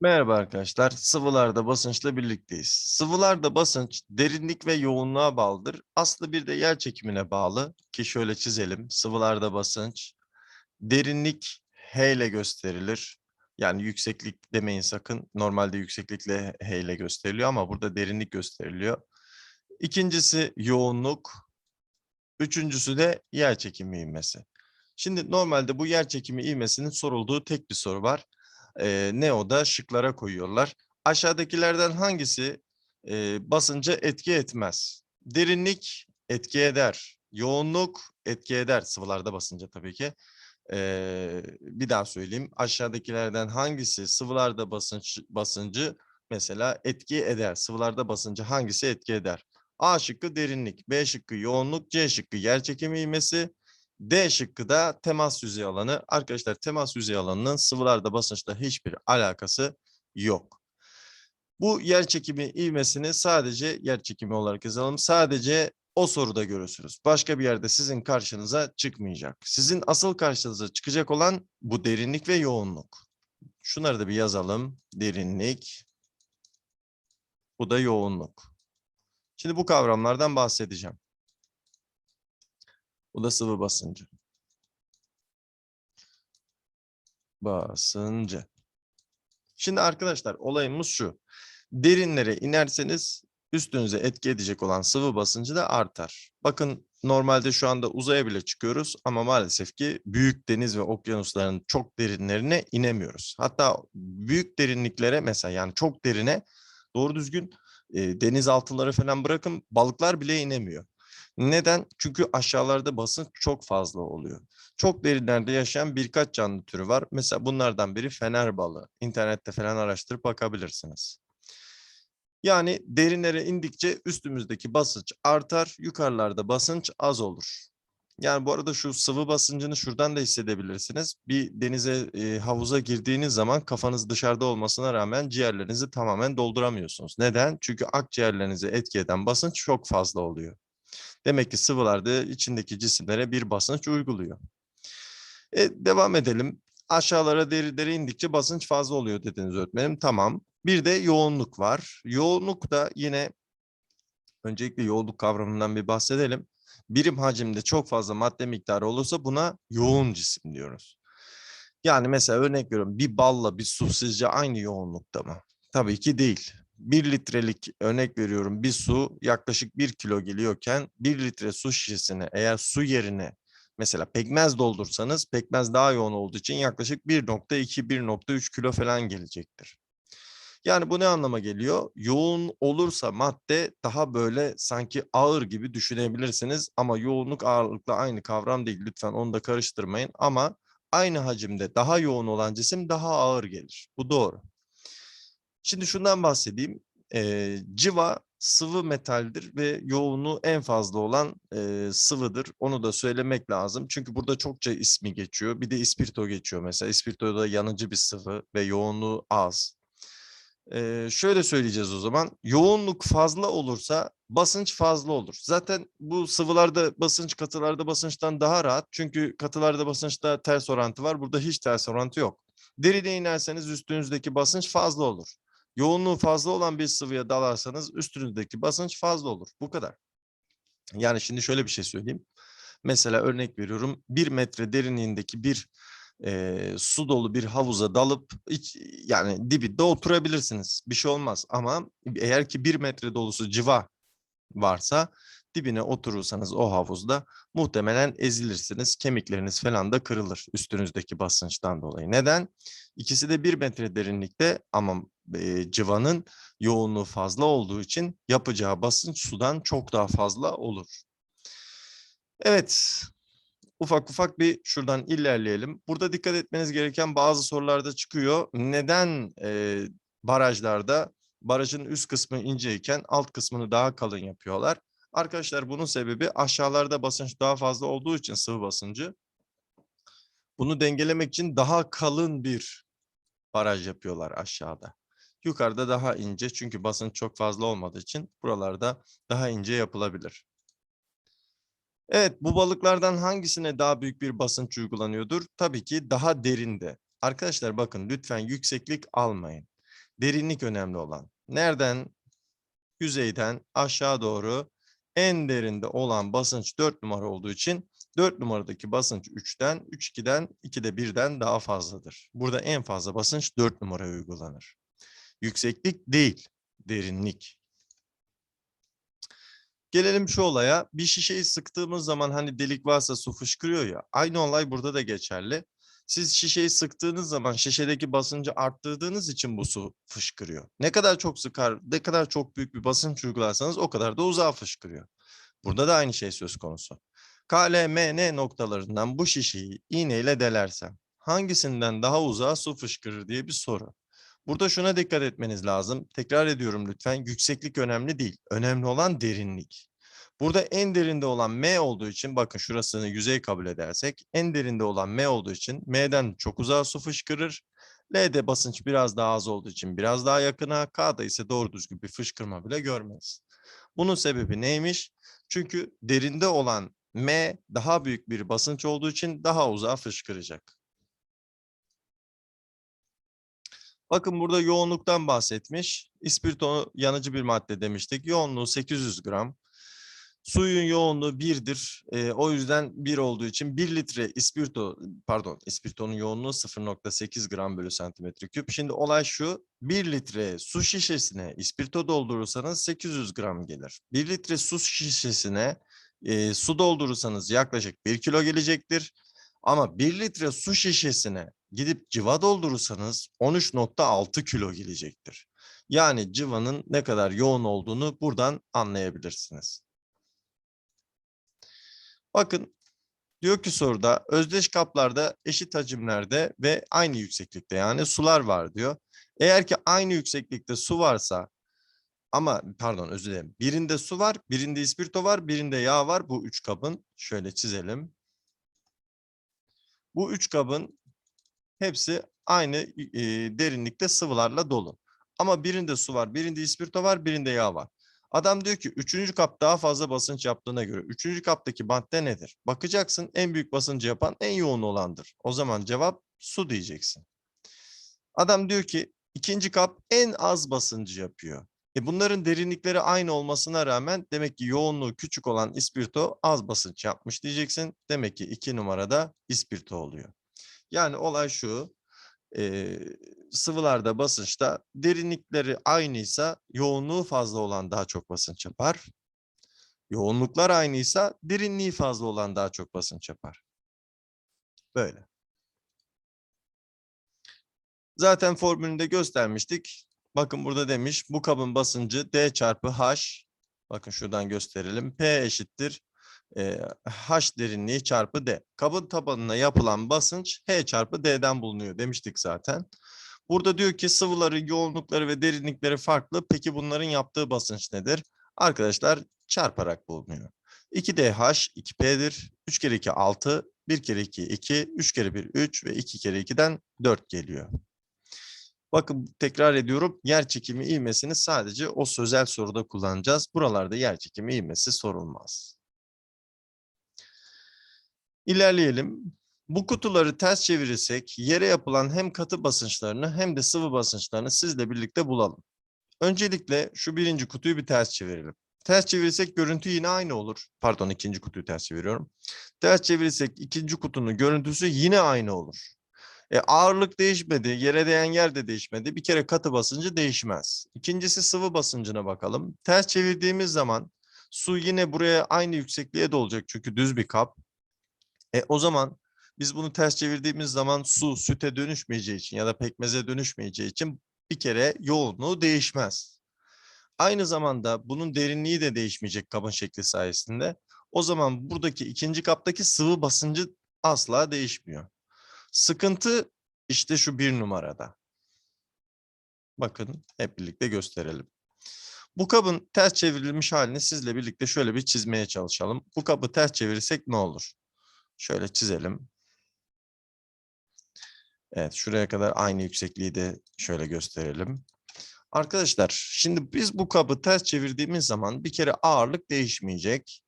Merhaba arkadaşlar. Sıvılarda basınçla birlikteyiz. Sıvılarda basınç derinlik ve yoğunluğa bağlıdır. Aslında bir de yer çekimine bağlı ki şöyle çizelim. Sıvılarda basınç derinlik H ile gösterilir. Yani yükseklik demeyin sakın. Normalde yükseklikle H ile gösteriliyor ama burada derinlik gösteriliyor. İkincisi yoğunluk. Üçüncüsü de yer çekimi ivmesi. Şimdi normalde bu yer çekimi ivmesinin sorulduğu tek bir soru var. Ee, ne o da şıklara koyuyorlar. Aşağıdakilerden hangisi e, basınca etki etmez? Derinlik etki eder. Yoğunluk etki eder. Sıvılarda basınca tabii ki. Ee, bir daha söyleyeyim. Aşağıdakilerden hangisi sıvılarda basınç basıncı mesela etki eder? Sıvılarda basıncı hangisi etki eder? A şıkkı derinlik, B şıkkı yoğunluk, C şıkkı yerçekimi ivmesi, D şıkkı da temas yüzey alanı. Arkadaşlar temas yüzey alanının sıvılarda basınçla hiçbir alakası yok. Bu yer çekimi ivmesini sadece yer çekimi olarak yazalım. Sadece o soruda görürsünüz. Başka bir yerde sizin karşınıza çıkmayacak. Sizin asıl karşınıza çıkacak olan bu derinlik ve yoğunluk. Şunları da bir yazalım. Derinlik. Bu da yoğunluk. Şimdi bu kavramlardan bahsedeceğim. Bu da sıvı basıncı. Basıncı. Şimdi arkadaşlar olayımız şu. Derinlere inerseniz üstünüze etki edecek olan sıvı basıncı da artar. Bakın normalde şu anda uzaya bile çıkıyoruz ama maalesef ki büyük deniz ve okyanusların çok derinlerine inemiyoruz. Hatta büyük derinliklere mesela yani çok derine doğru düzgün e, denizaltıları falan bırakın balıklar bile inemiyor. Neden? Çünkü aşağılarda basınç çok fazla oluyor. Çok derinlerde yaşayan birkaç canlı türü var. Mesela bunlardan biri fener balığı. İnternette falan araştırıp bakabilirsiniz. Yani derinlere indikçe üstümüzdeki basınç artar, yukarılarda basınç az olur. Yani bu arada şu sıvı basıncını şuradan da hissedebilirsiniz. Bir denize, e, havuza girdiğiniz zaman kafanız dışarıda olmasına rağmen ciğerlerinizi tamamen dolduramıyorsunuz. Neden? Çünkü akciğerlerinizi etki eden basınç çok fazla oluyor. Demek ki sıvılarda içindeki cisimlere bir basınç uyguluyor. E, devam edelim. Aşağılara derinlere indikçe basınç fazla oluyor dediniz öğretmenim. Tamam. Bir de yoğunluk var. Yoğunluk da yine öncelikle yoğunluk kavramından bir bahsedelim. Birim hacimde çok fazla madde miktarı olursa buna yoğun cisim diyoruz. Yani mesela örnek veriyorum bir balla bir su sizce aynı yoğunlukta mı? Tabii ki değil. Bir litrelik örnek veriyorum bir su yaklaşık bir kilo geliyorken bir litre su şişesine eğer su yerine mesela pekmez doldursanız pekmez daha yoğun olduğu için yaklaşık 1.2-1.3 kilo falan gelecektir. Yani bu ne anlama geliyor? Yoğun olursa madde daha böyle sanki ağır gibi düşünebilirsiniz ama yoğunluk ağırlıkla aynı kavram değil. Lütfen onu da karıştırmayın ama aynı hacimde daha yoğun olan cisim daha ağır gelir. Bu doğru. Şimdi şundan bahsedeyim. Ee, civa sıvı metaldir ve yoğunluğu en fazla olan e, sıvıdır. Onu da söylemek lazım. Çünkü burada çokça ismi geçiyor. Bir de ispirto geçiyor mesela. İspirto da yanıcı bir sıvı ve yoğunluğu az. Ee, şöyle söyleyeceğiz o zaman. Yoğunluk fazla olursa basınç fazla olur. Zaten bu sıvılarda basınç katılarda basınçtan daha rahat. Çünkü katılarda basınçta ters orantı var. Burada hiç ters orantı yok. Derine inerseniz üstünüzdeki basınç fazla olur. Yoğunluğu fazla olan bir sıvıya dalarsanız üstünüzdeki basınç fazla olur. Bu kadar. Yani şimdi şöyle bir şey söyleyeyim. Mesela örnek veriyorum. Bir metre derinliğindeki bir e, su dolu bir havuza dalıp iç, yani dibinde oturabilirsiniz. Bir şey olmaz ama eğer ki bir metre dolusu civa varsa dibine oturursanız o havuzda muhtemelen ezilirsiniz. Kemikleriniz falan da kırılır üstünüzdeki basınçtan dolayı. Neden? İkisi de bir metre derinlikte ama e, civanın yoğunluğu fazla olduğu için yapacağı basınç sudan çok daha fazla olur. Evet, ufak ufak bir şuradan ilerleyelim. Burada dikkat etmeniz gereken bazı sorularda çıkıyor. Neden e, barajlarda barajın üst kısmı inceyken alt kısmını daha kalın yapıyorlar? Arkadaşlar bunun sebebi aşağılarda basınç daha fazla olduğu için sıvı basıncı. Bunu dengelemek için daha kalın bir baraj yapıyorlar aşağıda. Yukarıda daha ince çünkü basınç çok fazla olmadığı için buralarda daha ince yapılabilir. Evet, bu balıklardan hangisine daha büyük bir basınç uygulanıyordur? Tabii ki daha derinde. Arkadaşlar bakın lütfen yükseklik almayın. Derinlik önemli olan. Nereden? Yüzeyden aşağı doğru en derinde olan basınç 4 numara olduğu için 4 numaradaki basınç 3'ten, 3 2'den, 2 de 1'den daha fazladır. Burada en fazla basınç 4 numaraya uygulanır. Yükseklik değil, derinlik. Gelelim şu olaya. Bir şişeyi sıktığımız zaman hani delik varsa su fışkırıyor ya. Aynı olay burada da geçerli. Siz şişeyi sıktığınız zaman şişedeki basıncı arttırdığınız için bu su fışkırıyor. Ne kadar çok sıkar, ne kadar çok büyük bir basınç uygularsanız o kadar da uzağa fışkırıyor. Burada da aynı şey söz konusu. K, L, M, N noktalarından bu şişeyi iğneyle delersem hangisinden daha uzağa su fışkırır diye bir soru. Burada şuna dikkat etmeniz lazım. Tekrar ediyorum lütfen. Yükseklik önemli değil. Önemli olan derinlik. Burada en derinde olan M olduğu için bakın şurasını yüzey kabul edersek en derinde olan M olduğu için M'den çok uzağa su fışkırır. L'de basınç biraz daha az olduğu için biraz daha yakına, K'da ise doğru düzgün bir fışkırma bile görmeyiz. Bunun sebebi neymiş? Çünkü derinde olan M daha büyük bir basınç olduğu için daha uzağa fışkıracak. Bakın burada yoğunluktan bahsetmiş. İspirto yanıcı bir madde demiştik. Yoğunluğu 800 gram. Suyun yoğunluğu 1'dir. Ee, o yüzden 1 olduğu için 1 litre ispirto, pardon ispirtonun yoğunluğu 0.8 gram bölü santimetre küp. Şimdi olay şu, 1 litre su şişesine ispirto doldurursanız 800 gram gelir. 1 litre su şişesine e, su doldurursanız yaklaşık 1 kilo gelecektir. Ama 1 litre su şişesine gidip cıva doldurursanız 13.6 kilo gelecektir. Yani cıvanın ne kadar yoğun olduğunu buradan anlayabilirsiniz. Bakın diyor ki soruda özdeş kaplarda eşit hacimlerde ve aynı yükseklikte yani sular var diyor. Eğer ki aynı yükseklikte su varsa ama pardon özür dilerim. Birinde su var, birinde ispirto var, birinde yağ var. Bu üç kabın şöyle çizelim. Bu üç kabın hepsi aynı e, derinlikte sıvılarla dolu. Ama birinde su var, birinde ispirto var, birinde yağ var. Adam diyor ki üçüncü kap daha fazla basınç yaptığına göre üçüncü kaptaki madde nedir? Bakacaksın en büyük basıncı yapan en yoğun olandır. O zaman cevap su diyeceksin. Adam diyor ki ikinci kap en az basıncı yapıyor. E bunların derinlikleri aynı olmasına rağmen demek ki yoğunluğu küçük olan ispirto az basınç yapmış diyeceksin. Demek ki iki numarada ispirto oluyor. Yani olay şu e, sıvılarda basınçta derinlikleri aynıysa yoğunluğu fazla olan daha çok basınç yapar. Yoğunluklar aynıysa derinliği fazla olan daha çok basınç yapar. Böyle. Zaten formülünde göstermiştik. Bakın burada demiş bu kabın basıncı D çarpı H. Bakın şuradan gösterelim. P eşittir e, H derinliği çarpı D. Kabın tabanına yapılan basınç H çarpı D'den bulunuyor demiştik zaten. Burada diyor ki sıvıları, yoğunlukları ve derinlikleri farklı. Peki bunların yaptığı basınç nedir? Arkadaşlar çarparak bulunuyor. 2DH 2P'dir. 3 kere 2 6, 1 kere 2 2, 3 kere 1 3 ve 2 kere 2'den 4 geliyor. Bakın tekrar ediyorum yer çekimi ivmesini sadece o sözel soruda kullanacağız. Buralarda yer çekimi ivmesi sorulmaz. İlerleyelim. Bu kutuları ters çevirirsek yere yapılan hem katı basınçlarını hem de sıvı basınçlarını sizle birlikte bulalım. Öncelikle şu birinci kutuyu bir ters çevirelim. Ters çevirirsek görüntü yine aynı olur. Pardon ikinci kutuyu ters çeviriyorum. Ters çevirirsek ikinci kutunun görüntüsü yine aynı olur. E, ağırlık değişmedi, yere değen yer de değişmedi. Bir kere katı basıncı değişmez. İkincisi sıvı basıncına bakalım. Ters çevirdiğimiz zaman su yine buraya aynı yüksekliğe de olacak çünkü düz bir kap. E, o zaman biz bunu ters çevirdiğimiz zaman su süte dönüşmeyeceği için ya da pekmeze dönüşmeyeceği için bir kere yoğunluğu değişmez. Aynı zamanda bunun derinliği de değişmeyecek kabın şekli sayesinde. O zaman buradaki ikinci kaptaki sıvı basıncı asla değişmiyor. Sıkıntı işte şu bir numarada. Bakın hep birlikte gösterelim. Bu kabın ters çevrilmiş halini sizle birlikte şöyle bir çizmeye çalışalım. Bu kabı ters çevirirsek ne olur? Şöyle çizelim. Evet şuraya kadar aynı yüksekliği de şöyle gösterelim. Arkadaşlar şimdi biz bu kabı ters çevirdiğimiz zaman bir kere ağırlık değişmeyecek.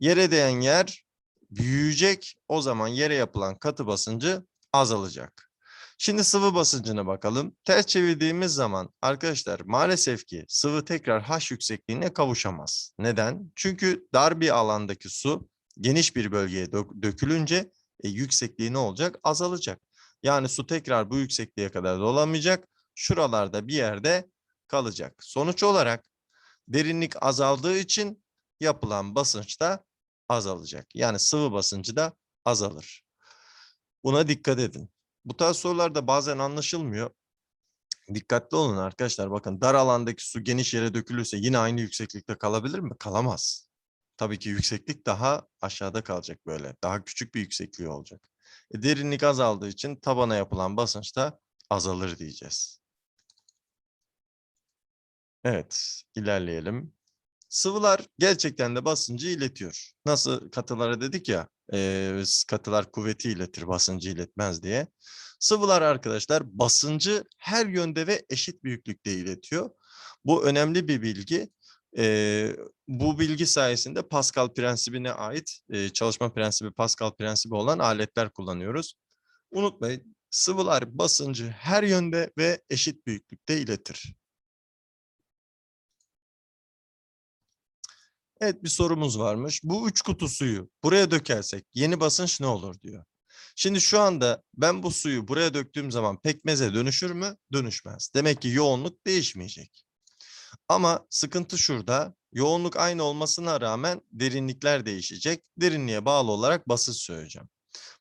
Yere değen yer büyüyecek. O zaman yere yapılan katı basıncı azalacak. Şimdi sıvı basıncına bakalım. Ters çevirdiğimiz zaman arkadaşlar maalesef ki sıvı tekrar H yüksekliğine kavuşamaz. Neden? Çünkü dar bir alandaki su geniş bir bölgeye dök- dökülünce e, yüksekliği ne olacak? Azalacak. Yani su tekrar bu yüksekliğe kadar dolamayacak. Şuralarda bir yerde kalacak. Sonuç olarak derinlik azaldığı için yapılan basınç da azalacak. Yani sıvı basıncı da azalır. Buna dikkat edin. Bu tarz sorularda bazen anlaşılmıyor. Dikkatli olun arkadaşlar. Bakın dar alandaki su geniş yere dökülürse yine aynı yükseklikte kalabilir mi? Kalamaz. Tabii ki yükseklik daha aşağıda kalacak böyle. Daha küçük bir yüksekliği olacak. E, derinlik azaldığı için tabana yapılan basınç da azalır diyeceğiz. Evet, ilerleyelim. Sıvılar gerçekten de basıncı iletiyor. Nasıl katılara dedik ya, e, katılar kuvveti iletir, basıncı iletmez diye. Sıvılar arkadaşlar basıncı her yönde ve eşit büyüklükte iletiyor. Bu önemli bir bilgi. E, bu bilgi sayesinde Pascal prensibine ait e, çalışma prensibi Pascal prensibi olan aletler kullanıyoruz. Unutmayın sıvılar basıncı her yönde ve eşit büyüklükte iletir. Evet bir sorumuz varmış. Bu üç kutu suyu buraya dökersek yeni basınç ne olur diyor. Şimdi şu anda ben bu suyu buraya döktüğüm zaman pekmeze dönüşür mü? Dönüşmez. Demek ki yoğunluk değişmeyecek. Ama sıkıntı şurada. Yoğunluk aynı olmasına rağmen derinlikler değişecek. Derinliğe bağlı olarak basınç söyleyeceğim.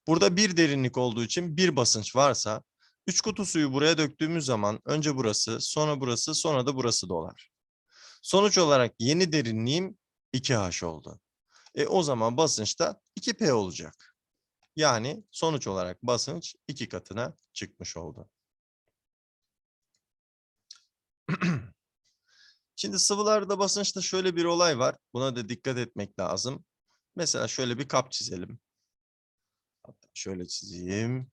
Burada bir derinlik olduğu için bir basınç varsa üç kutu suyu buraya döktüğümüz zaman önce burası, sonra burası, sonra da burası dolar. Sonuç olarak yeni derinliğim 2H oldu. E o zaman basınç da 2P olacak. Yani sonuç olarak basınç iki katına çıkmış oldu. Şimdi sıvılarda basınçta şöyle bir olay var. Buna da dikkat etmek lazım. Mesela şöyle bir kap çizelim. Hatta şöyle çizeyim.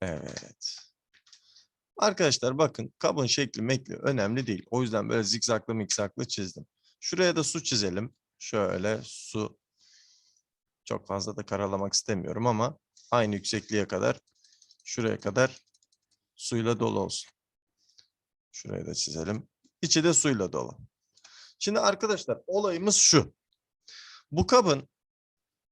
Evet. Arkadaşlar bakın kabın şekli mekli önemli değil. O yüzden böyle zikzaklı mikzaklı çizdim. Şuraya da su çizelim. Şöyle su. Çok fazla da karalamak istemiyorum ama aynı yüksekliğe kadar şuraya kadar suyla dolu olsun. Şurayı da çizelim. İçi de suyla dolu. Şimdi arkadaşlar olayımız şu. Bu kabın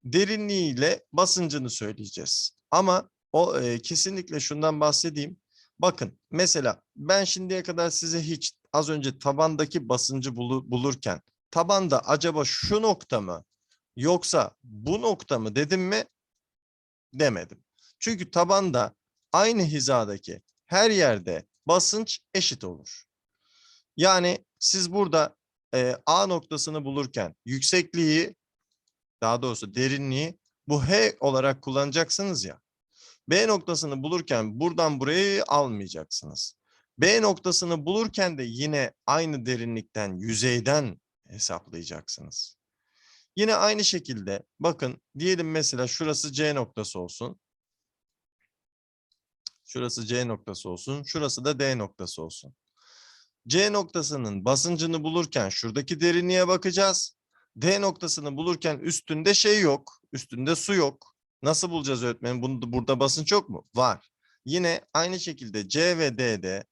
derinliğiyle basıncını söyleyeceğiz. Ama o e, kesinlikle şundan bahsedeyim. Bakın mesela ben şimdiye kadar size hiç az önce tabandaki basıncı bulu- bulurken tabanda acaba şu nokta mı yoksa bu nokta mı dedim mi? Demedim. Çünkü tabanda aynı hizadaki her yerde basınç eşit olur. Yani siz burada e, A noktasını bulurken yüksekliği daha doğrusu derinliği bu H olarak kullanacaksınız ya. B noktasını bulurken buradan burayı almayacaksınız. B noktasını bulurken de yine aynı derinlikten, yüzeyden hesaplayacaksınız. Yine aynı şekilde bakın diyelim mesela şurası C noktası olsun. Şurası C noktası olsun. Şurası da D noktası olsun. C noktasının basıncını bulurken şuradaki derinliğe bakacağız. D noktasını bulurken üstünde şey yok. Üstünde su yok. Nasıl bulacağız öğretmenim? Bunda, burada basınç yok mu? Var. Yine aynı şekilde C ve D'de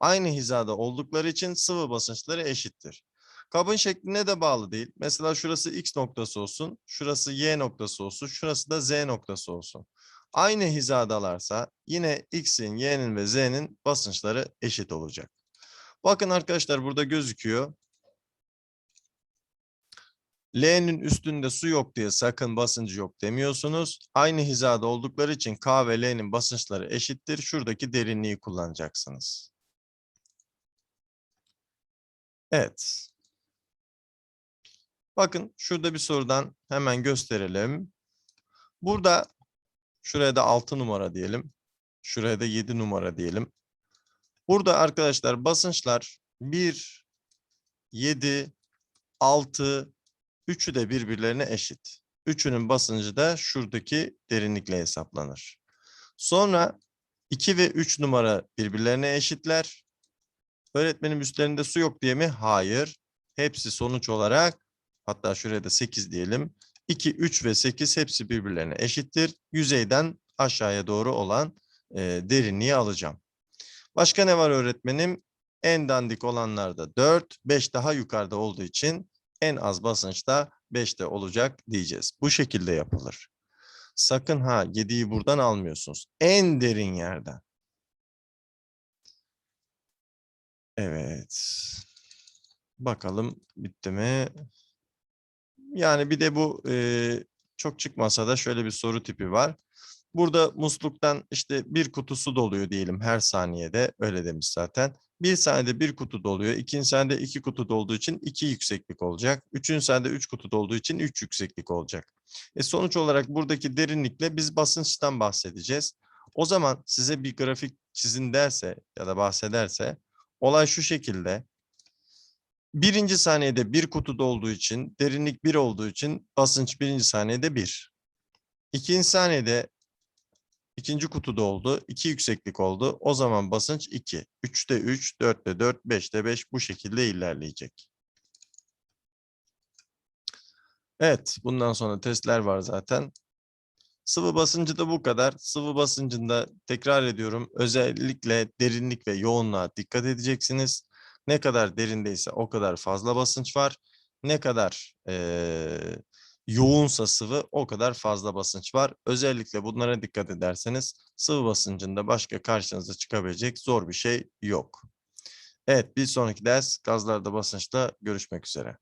aynı hizada oldukları için sıvı basınçları eşittir. Kabın şekline de bağlı değil. Mesela şurası X noktası olsun, şurası Y noktası olsun, şurası da Z noktası olsun. Aynı hizadalarsa yine X'in, Y'nin ve Z'nin basınçları eşit olacak. Bakın arkadaşlar burada gözüküyor. L'nin üstünde su yok diye sakın basıncı yok demiyorsunuz. Aynı hizada oldukları için K ve L'nin basınçları eşittir. Şuradaki derinliği kullanacaksınız. Evet. Bakın şurada bir sorudan hemen gösterelim. Burada şuraya da 6 numara diyelim. Şuraya da 7 numara diyelim. Burada arkadaşlar basınçlar 1, 7, 6, Üçü de birbirlerine eşit. Üçünün basıncı da şuradaki derinlikle hesaplanır. Sonra 2 ve 3 numara birbirlerine eşitler. Öğretmenim üstlerinde su yok diye mi? Hayır. Hepsi sonuç olarak Hatta şuraya da 8 diyelim. 2, 3 ve 8 hepsi birbirlerine eşittir. Yüzeyden aşağıya doğru olan e, derinliği alacağım. Başka ne var öğretmenim? En dandik olanlarda 4, 5 daha yukarıda olduğu için en az basınçta 5'te olacak diyeceğiz. Bu şekilde yapılır. Sakın ha 7'yi buradan almıyorsunuz. En derin yerden. Evet. Bakalım bitti mi? Yani bir de bu e, çok çıkmasa da şöyle bir soru tipi var. Burada musluktan işte bir kutu su doluyor diyelim her saniyede. Öyle demiş zaten. Bir saniyede bir kutu doluyor. ikinci saniyede iki kutu dolduğu için iki yükseklik olacak. Üçüncü saniyede üç kutu dolduğu için üç yükseklik olacak. E sonuç olarak buradaki derinlikle biz basınçtan bahsedeceğiz. O zaman size bir grafik çizin derse ya da bahsederse olay şu şekilde. Birinci saniyede bir kutu dolduğu için derinlik bir olduğu için basınç birinci saniyede bir. İkinci saniyede ikinci kutu doldu. iki yükseklik oldu. O zaman basınç 2. 3'te 3, 4'te 4, 5'te 5 bu şekilde ilerleyecek. Evet, bundan sonra testler var zaten. Sıvı basıncı da bu kadar. Sıvı basıncında tekrar ediyorum özellikle derinlik ve yoğunluğa dikkat edeceksiniz. Ne kadar derindeyse o kadar fazla basınç var. Ne kadar eee, yoğunsa sıvı o kadar fazla basınç var. Özellikle bunlara dikkat ederseniz sıvı basıncında başka karşınıza çıkabilecek zor bir şey yok. Evet bir sonraki ders gazlarda basınçta görüşmek üzere.